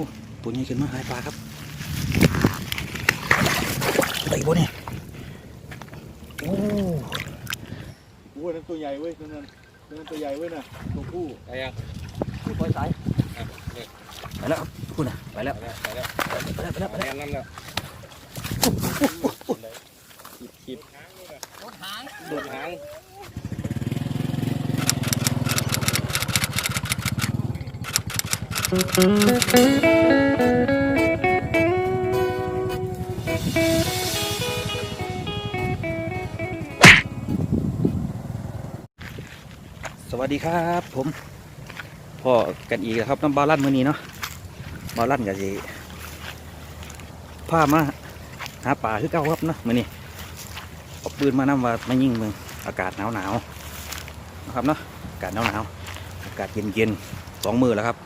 อ้ตัวนี้ขึ้นมาหายปลาครับไอ้บ่เนี่ยโอ้โอ้ยนั่นตัวใหญ่เว้ยนั่นนั่นนั่นตัวใหญ่เว้ยน่ะตัวผู้ไปยังยปล่อยสายอะนี่ไปแล้วครับคุณน่ะไปแล้วไปแล้วไปแล้วไปแล้วไปแล้วไปไปแล้วแล้วนั่นแล้วขีดขีดรถหางดูดหาง สวัสดีครับผมพ่อกันอีกครับน้ำบาลั่นมือนี้เนาะบาลั่นกับสิพามาหาป่าคือเก่าครับเนาะมือนี้เอาปืนมานำว่ามายิงมืองอากาศหนาวหนาวๆนะครับเนาะอากาศหนาวหนาวๆอากาศเย็นเย็นๆสองมือแล้วครับ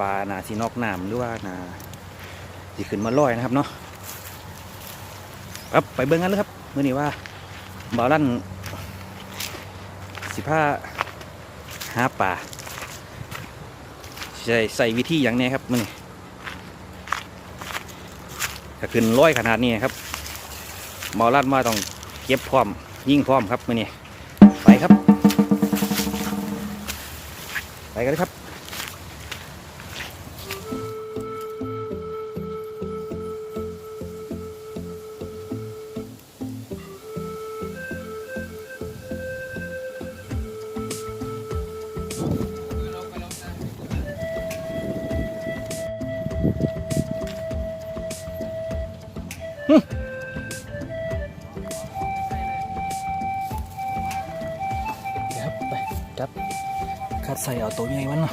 ปลาหนาสีนอกน้ำหรือว่าหนาสีขึ้นมาลอยนะครับเนาะครับไปเบิ่งกันเลยครับเมื่อนี้ว่าบาลั่นสิผ้าหาป่าใส่ใส่วิธีอย่างนี้ครับมื่อนี้ถ้าขึ้นร้อยขนาดนี้ครับหมอลั่นว่าต้องเก็บพร้อม ยิ่งพร้อมครับมื่อนี้ไปครับ ไปกันเลยครับ จับคัดใส่เอาตัวใหญ่มันเนาะ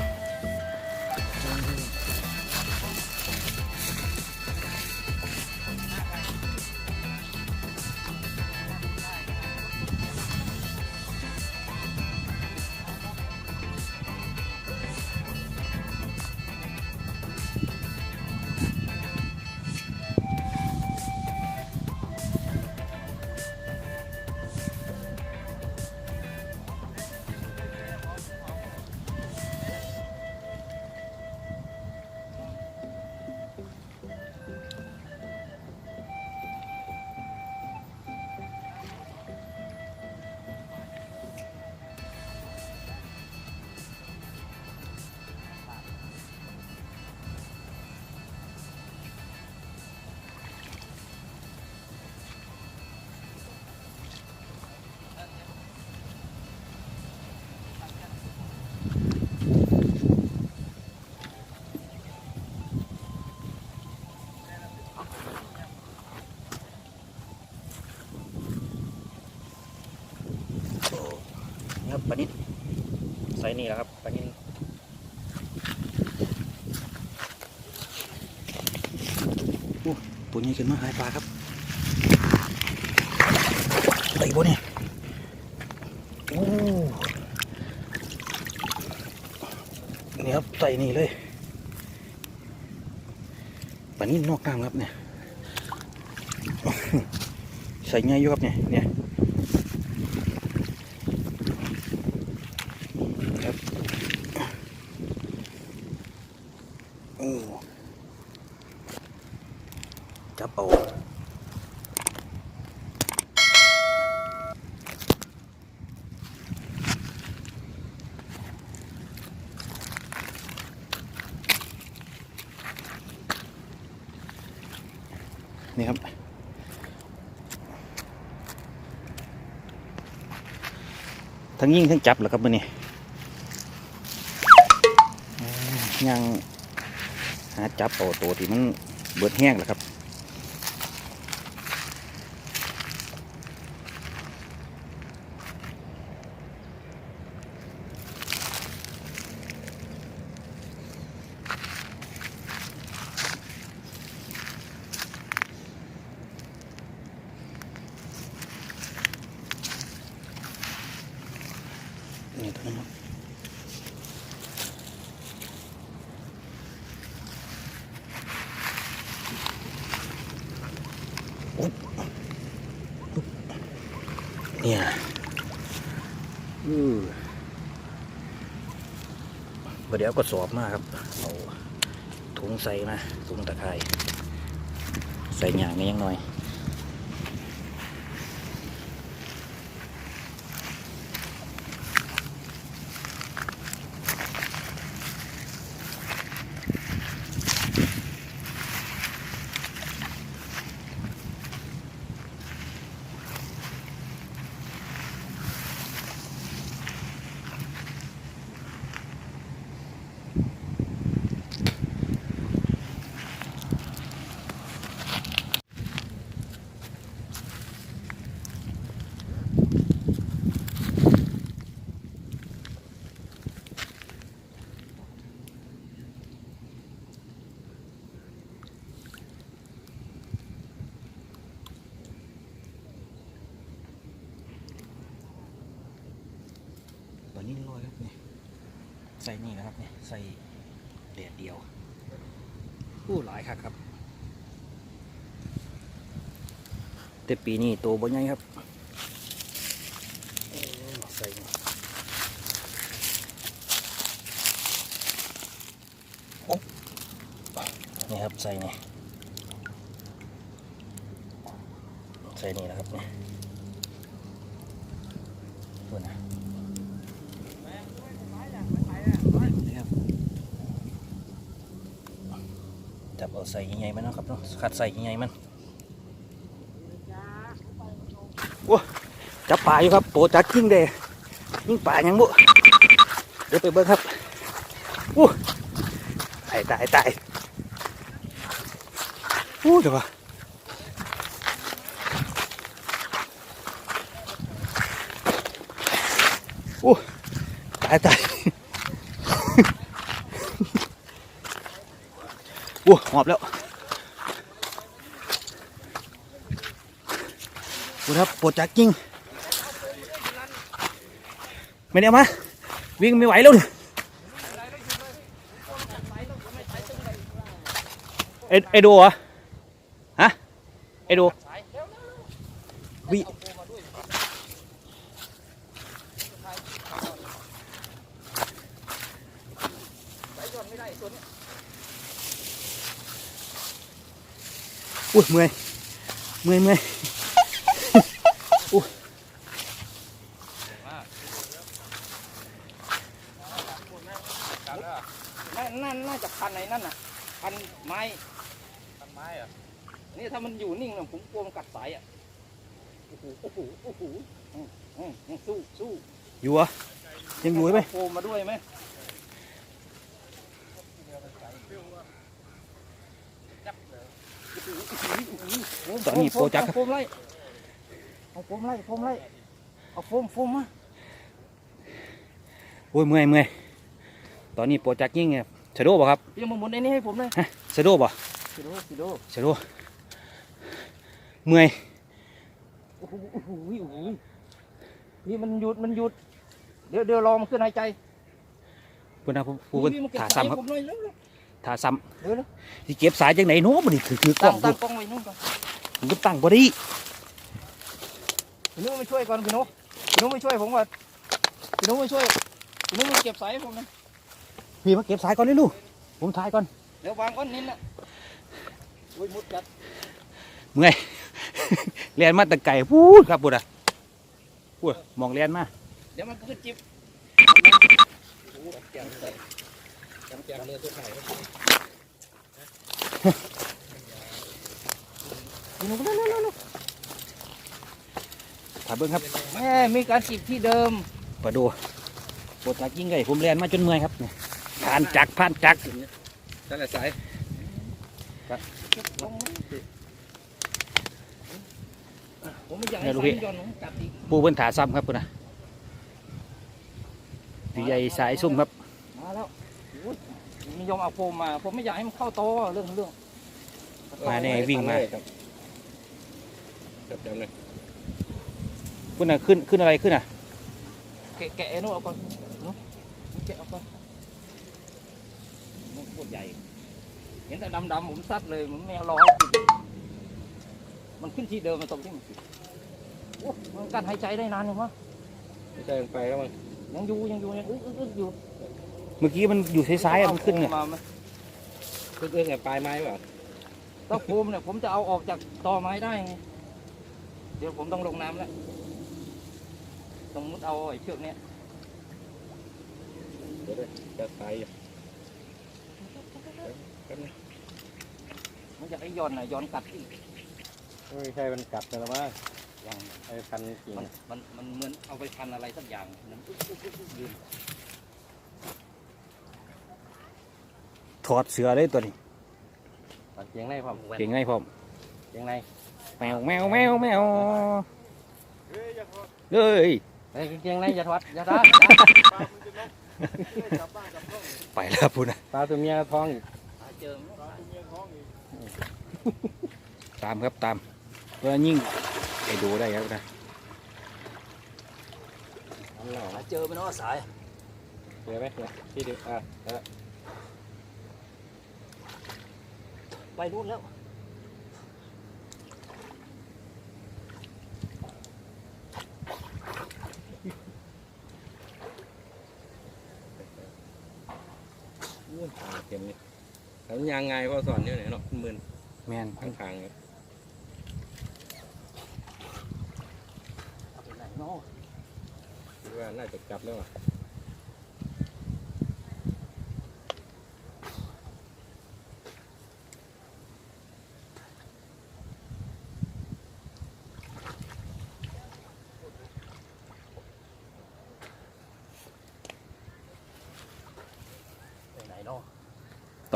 ครับปลานิดใส่นี่แหละครับปลานิดโอ้ตัวนี้ขึ้นมาหายปลาครับไอ้บ่เนี่ยโอ้นี่ครับใส่นี่เลยปลานิดนอกน้ำครับเนี่ยใส่ไงอยู่ครับเนี่ยเนี่ย ครับโอ้ จับเอานี่ครับ ทั้งยิงทั้งจับเหรอครับมือนี่ยังหาจับเอาตัวที่มันเบิดแห้งแล้วครับ เนี่ยอือเดี๋ยวก็สอบมากครับเอาถุงใส่มาถุงตะไคร้ใส่หยางนี้ยังหน่อย ส่นี่นะครับเนี่ยใส่แดดเดียวอู้หลายครับครับ แต่ปีนี้โตบ่ใหญ่ครับใส่นี่ครับใส่นี่ใส่นี่นะครับเนี่ดูนะนะครับจับเอา ใส่ใหญ่ๆมันนะครับเนาะขัดใส่ใหญ่ๆมันโอ้จับปลาอยู่ครับโปจัดยิ่งเด้ยิ่งปลายังบุเดี๋ยวไปเบิ่งครับโอ้ตายตายตายโอ้เดี๋ยวก่อนโอ้ตายตาย โอ้หอบแล้วดูครับปวดจักจริง ไม่ได้มา วิ่งไม่ไหวแล้วเนี่ยไอไอโดเหรอ ฮะ ไอโดวิ อุ้ยเมื่อยเมื่อยเมื่อยนั่นนั่นน่าจะคันไหนนั่นน่ะคันไม้ทำไม้เหรอนี่ถ้ามันอยู่นิ่งน่ะผมกลัวมันกัดสายอะโอ้โหโอ้โหโอ้โหอืมอืมอืมสู้สู้อยู่เหรอยังอยู่ไหมเาโฟมมาด้วยไหม ตอนนี้โปรจักครับเอาโฟมไล่เอาโฟมไล่โฟมไล่เอาโฟมโฟมมาโอ้ยเมื่อยเมื่อยตอนนี้โปรจักยิ่งเนี่ยชะโดบ่ครับพี่มาหมุนไอ้นี่ให้ผมเลยฮะชะโดบ่สิโดสิโดชะโดเมื่อยโอ้โหโอ้โหโอ้โหนี่มันหยุดมันหยุด เดี๋ยวเดี๋ยวรอมันขึ้นหายใจเพื่อนนะผู้ผู้เพิ่นพี่มาเก็บถาสายซ้ำครับ ผมหน่อยเร็วถาซ้เร็วเร็วำที่เก็บสายจังไหนเนาะบ่นี่ถือถือกล้ตั้องงตั้ดูงกล้องไว้นู่นก่อนมันก็ตั้งบ่ได้พี่นุ้มาช่วยก่อนพี่นุ้พี่นุ้มาช่วยผมก่อนพี่นุ้มาช่วยพี่นุ้มาเก็บสายให้ผมนะพี่มาเก็บสายก่อนเลยลูกผมถ่ายก่อนเดี๋ยววางก้อนนิดน่ะโอ้ยมุดกัดเมื่อยเรียนมาแตะไก่พูดครับบุตรอะพูดมองเรียนมาเดี๋ยวมันขึ้นจิบ ถามเบิ้งครับแม่มีการจิบที่เดิมมาดูปวดจากยิ่งไก่ผมเรียนมาจนเมื่อยครับเนี่ยผ่านจักรผ่านจักรนั่นแหละสายผมไม่อยากให้สายย้อนผมกัดอีกปูเพิ่นถาซ้ำครับพุ่นนะตีใหญ่สายซุ่มครับ มาแล้วโอ้ย ไม่ยอมเอาโฟมมาผมไม่อยากให้มันเข้าโตะเรื่องเรื่องมาแน่วิ่งมาจับจังเลยพุ่นน่ะขึ้นขึ้นอะไรขึ้นอะแกะแกะไอ้นู่นเอาก่อนเนาะแกะเอาก่อนมันโคตรใหญ่เห็นแต่ดำๆผมซัดเลยผมไม่เอารอให้กินมันขึ้นที่เดิมมันตรงที่มันโอ้มันกั้นหายใจได้นานยังวะไม่ใช่มันไปแล้วมันยังอยู่ยังอยู่ยังอึ๊กอึ๊กอึ๊กอยู่ เมื่อกี้มันอยู่ซ้ายๆอะมันขึ้นเนี่ยเอามาไหมคือเอื้องปลายไม้เปล่าตะโคมเนี่ยผมจะเอาออกจากตอไม้ได้ไงเดี๋ยวผมต้องลงน้ำแล้วต้องมุดเอาไอ้เชือกเนี้ยเดี๋ยวเลยจะใส่แป๊บนึงมันจะไอ้ย้อนน่ะย้อนกัดอีกไม่ใช่มันกัดแต่ละว่าอย่างไอ้พันกิ่งมันมันมันเหมือนเอาไปพันอะไรสักอย่างนั้นอุ๊บอุ๊บอุ๊บอุ๊บยืน ถอดเสือเลยตัวนี้ตัดเกียงในพร้อมเก่งไงพร้อมเกียงในแมวแมวแมวแมวเฮ้ยอย่าทอดเอ้ยไอ้เกียงในอย่าทอดอย่าทัดปลามันจะนกไม่ได้กลับบ้านกลับช่องไปแล้วพูดนะปลาตัวเมียท้องอีกเจอปลาตัวเมียท้องอีกตามครับตามเพื่อยิ่งไปดูได้ครับนะเจอไหมเนาะสายเดี๋ยวไหมเนี่ยที่เดียวอะแล้ว ไปนู่นแล้วเต็มเลยแล้วยังไงพ่อสอนเนี่ยเนาะหมื่นแมนข้างทางเนี่ยเอาไปไหนเนาะคิดว่าน่าจะกลับแล้วอะ ไปไหนเนาะ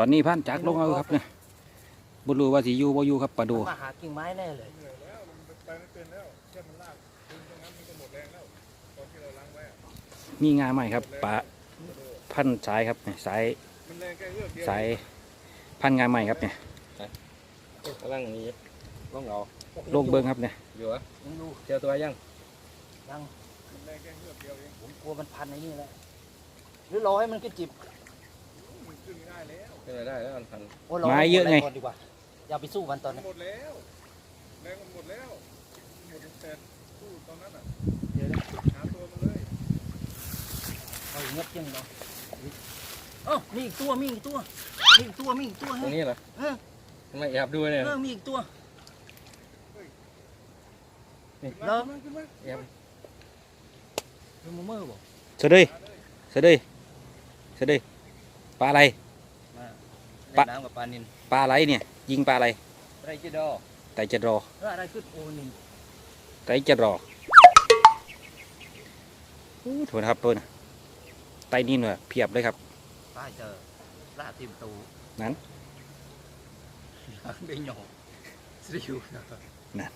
ตอนนี้พันจักรลงเอาครับเนี่ยบุรู้ว่าสิอยู่บ่อยู่ครับปลาดูมาหากิ่งไม้แน่เลยเหนื่อยแล้วมันไปไม่เป็นแล้วแค่มันลากดึงตรงนั้นมันก็หมดแรงแล้วตอนที่เราล้างไว้อะมีงาใหม่ครับปลาพันสายครับเนี่ยสายมันแรงแค่เอื้อมเดียวสายพันงาใหม่ครับเนี่ยกำลังนี้ล่องเอาโลกเบิ้งครับเนี่ยอยู่อะยังดูเจอตัวยังยังมันแรงแค่เอื้อมเดียวเองผมกลัวมันพันไอ้นี่แหละหรือรอให้มันขึ้นจิบ มันขึ้นง่ายแล้วขึ้นได้แล้วมันพันโอ้รอไม้ให้เยอะไงหมดแรงก่นดีกว่าอย่าไปสู้มันตอนนี้หมดแล้วแรงมันหมดแล้วหมดตั้งแต่สู้ตอนนั้นอะเดี๋ยวนะหาตัวมันเลยเอาเงียบจังเนาะเอ้ามีอีกตัว มีอีกตัว มีอีกตัว มีอีกตัวตรเฮ้งย นี้เหรอเออ ทำไมแอบดูเนี่ยเออ มีอีกตัวนี่เลิกขึ้นมาเดี๋ยวมือมือบอก เสด็จเสด็จเสด็จ ปลาอะไรมาปะเล่นน้ำกับปลานินปลาอะไรเนี่ย ยิงปลาอะไรอะไรจะดอไตจะรอเอออะไรขึ้นโอ้นี่ไตจะรออู้โถนะครับตัวนะไตนี่เน่ะเพียบเลยครับป้าเจอลาดทิมตูนั้นได้หยอกสิวนะ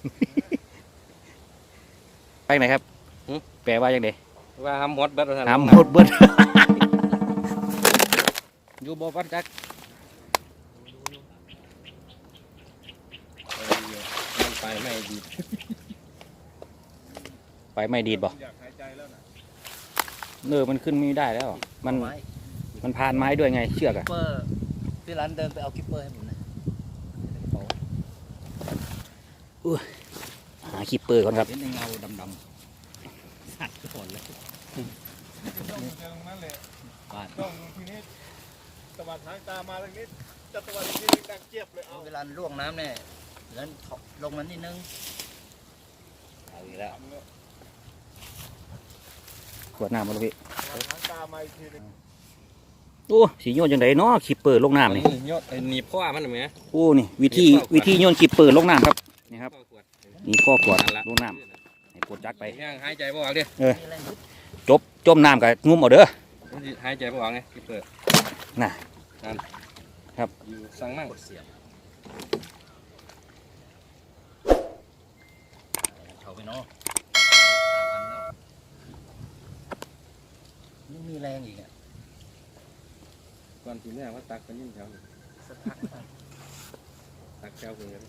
ไปไหนครับแปลว่าอย่างไดว่าห้ามหมดเบิดว่าท่านน้ำหมดเบิด อยู่บ่พันจักมันไปไม่ดีไปไม่ดีดบ่อยากหายใจแล้วนะเนอมันขึ้นไม่ได้แล้ว มันไม้มันพานไม้ด้วยไง เชือกอะเปอร์พี่ร้านเดินไปเอากิปเปอร์ให้ผมหนะหาคีปเปอร์ก่อนครับ เห็นในเงาดำๆสัตว์ก่อนเลย ต้องอยู่ตรงนั้นเลยบ้านต้องทีนี้ ตะวันทางตามาทางนี้จะตะวันทีนี้ดังเจี๊ยบเลยเอาเวลาล่วงน้ำเนี่ยแล้วลงนั้นนิดนึงเอาอีกแล้วทำเลยขวดน้ำมาเลยพี่ตะวันทางตามาอีกทีหนึงโอ้สีโยนจังไดเนาะคีปเปอร์ลงน้ำนี่ยอดหนีบพ่อมันไหมโอ้นี่วิธีวิธีโยนคีปเปอร์ลงน้ำครับนี่ครับนี่ข้อกวดลงน้ำให้กดจักไปย่างหายใจบ่ออกดิมีอะไรนิดจบจมน้ำกับงุ้มเอาเด้อหายใจบ่ออกไงที่เปิด น่ะนั่นครับอยู่สั่งมั่งกดเสียบเขาไปเนาะสามพันแล้วยังมีแรงอีกอะก่อนทีแรกว่าตักกันยิ่งแถวนี่สักพักก่อนตักแถวเพื่อน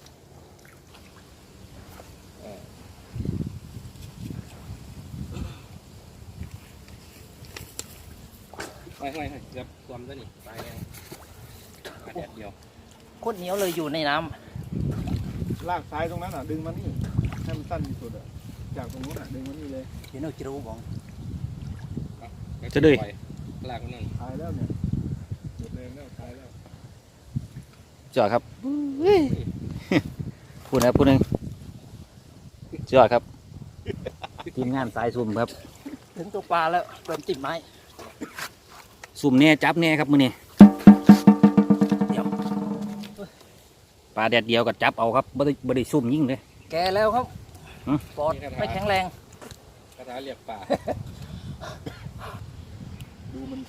เออไม่ไม่ไม่เกือบความซะนี่ตายแล้วมาแดดเดียวโคตรเหนียวเลยอยู่ในน้ลากซ้ายตรงนั้นอะ ดึงมานี่ให้มันสั้นที่สุดอะจากตรงนู้นอะดึงมานี่เลยำที่นกจิรูบอกจะด้วยลากมันนั่นตายแล้วเนี่ยหมดแรงแล้วตายแล้วจอดครับพูดนะพูดหนึ่งจอดครับทีมงานสายซุ่มครับ ถึงตัวปลาแล้วเริ่มติดไม้ ซุ่มแน่จับแน่ครับมือนี้เดี๋ยวปลาแดดเดียวกับจับเอาครับบ่ได้บ่ได้ซุ่มยิ่งเลย แกแล้วครับหืม ปอดไม่แข็งแรงคาถาเรียกป่า ดูมัน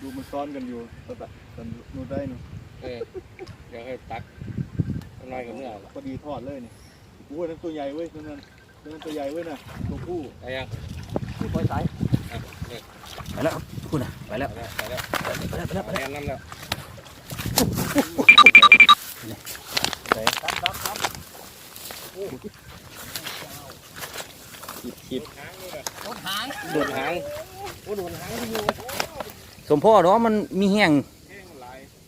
ดูมันซ้อนกันอยู่ตะตะตะนูนได้นู่นเออเดี๋ยวให้ตักน้อยกับเนื้อพอดีทอดเลยนี่โอ้ยนั่นตัวใหญ่เว้ยนั่นนั่นนั่นตัวใหญ่เว้ยน่ะตัวผู้ไปยัง ที่ปล่อยสายอะเนี่ยไปแล้ว พูดนะไปแล้ว ไปแล้วไปแล้วไปแล้วไปแล้วไปแล้วน้ำแล้วครับครับครับขีดรถหางดูดหางโอ้ดูดหางอยู่สมพ่อเนาะมันมีแห้ง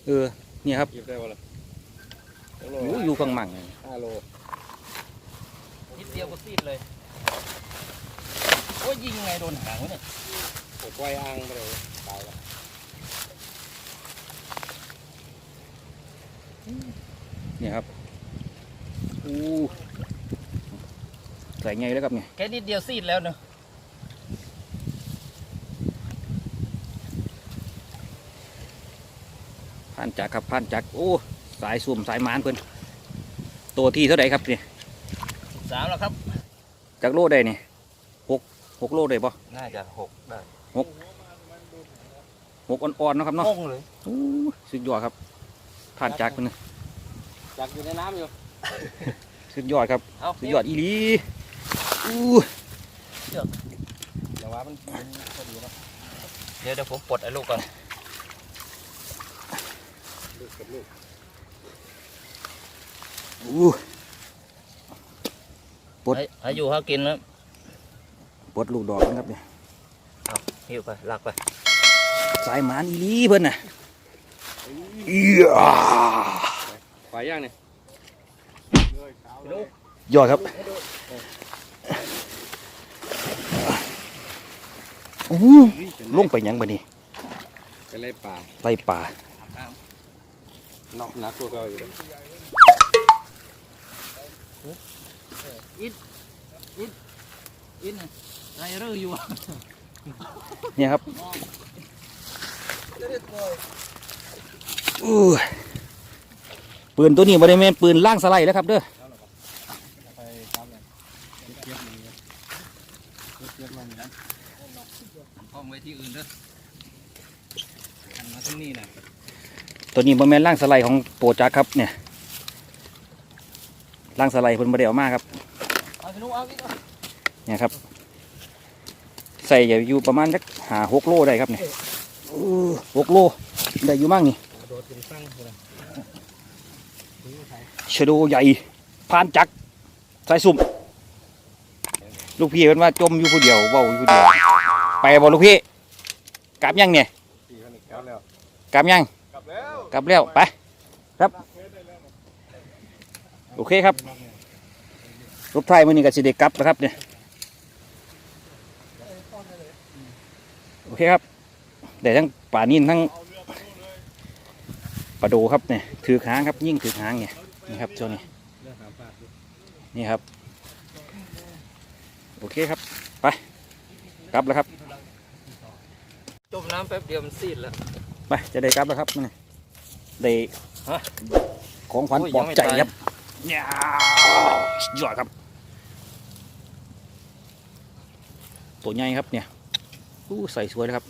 เออเนี่ยครับอยู่ข้างมั่งยห้าโลนิดเดียวก็ซีดเลยโอ้ยยิงไงโดนหางวะเนี่ย ปลดไว้อ่างไปเลยตายแล้วเนี่ยครับอู้ใส่ไงแล้วครับเนี่ยแค่นิดเดียวซีดแล้วเนอะผ่านจักรครับผ่านจักรโอ้สายซุ่มสายมานเพิ่นตัวที่เท่าไหร่ครับเนี่ยสามแล้วครับจากโลได้เนี่ยหกหกโลได้ปะน่าจะหกได้ หกอ่อนๆเนาะครับเนาะโป้งเลยอู้สุดยอดครับ ผ่านจักรเพิ่นนะจักอยู่ในน้ำอยู่สุดยอดครับ เอาสุดยอดอีหลีอู้แต่ว่ามันมันพอดีนะเดี๋ยวเดี๋ยวผมปลดไอ้ลูกก่อนลูกกับลูกอู้ปลดให้ให้อยู่ให้กินนะปลดลูกดอกกันครับเนี่ย หิ้วไปลากไป สายหมานอีหลีเพิ่นน่ะเอียปล่อยย่างเนี่ยเลยขาวเลยยอดครับอู้ลงไปหยังบ่นี่ไปไล่ป่าไล่ป่านอกหนักตัวเก่าอยู่เลยอินไรเรื่ออยู่ เนี่ยครับปืนตัวนี้บริเวณปืนล่างสไลด์แล้วครับเด้อตัวนี้บริเวณล่างสไลด์ของโปรจักครับเนี่ยล่างสไลด์เพิ่นบริเวมากครับเนี่ยครับ ใส่อยู่ประมาณสักหาหกโลได้ครับเนี่ยหกโลได้อยู่มั่งนี่เชะโดใหญ่พานจักรสายสุ่ม ลูกพี่เพิ่นว่าจมอยู่ผู้เดียวเว้าอยู่ผู้เดียว ไปบ่ลูกพี่กลับยังเนี่ยกแล้วแล้วกลับยังกลับแล้วไปครับ โอเคครับรถไทายมื้อนี้ก็สิได้กลับแล้วครับเนี่ยโอ เคครับได้ทั้งป่านินทั้งเอาเรือไปนู่นเลยปลาโดครับเนี่ยถือหางครับยิ่งถือหางเนี่ยนี่ครับเจ้านี่เรื่องหาปลานี่ครับ โอเคครับ ไปกลับแล้วครับจมน้ำแป๊บเดียวมันซีดแล้วไปจะได้กลับแล้วครับนี่ได้ฮะของขวัญโอ้ยปลอบยังไม่ใจตายครับเนี่ยสุดยอดครับ ตัวใหญ่ครับเนี่ย อู้ใส่สวยเลยครับ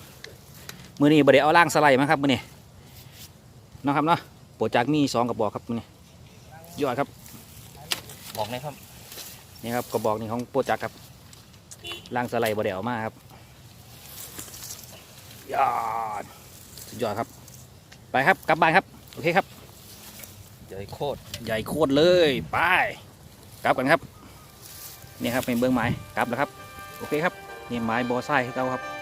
มือนี้บไดเอาล่างสไลด์มาครับมือนี้เนาะครับเนาะโปรจากมีสองกระบอกครับมือนี้ยอดครับ บอกนะครับนี่ครับกระบอกนี่ของโปรจักครับล่างสไลด์บไดเอามาครับยอดสุดยอดครับ ไปครับกลับบ้านครับโอเคครับใหญ่โคตรใหญ่โคตรเลยไปกลับกันครับนี่ครับเป็นเบื้องไม้กลับแล้วครับ โอเคครับนี่ไม้บอไซค์ให้เราครับ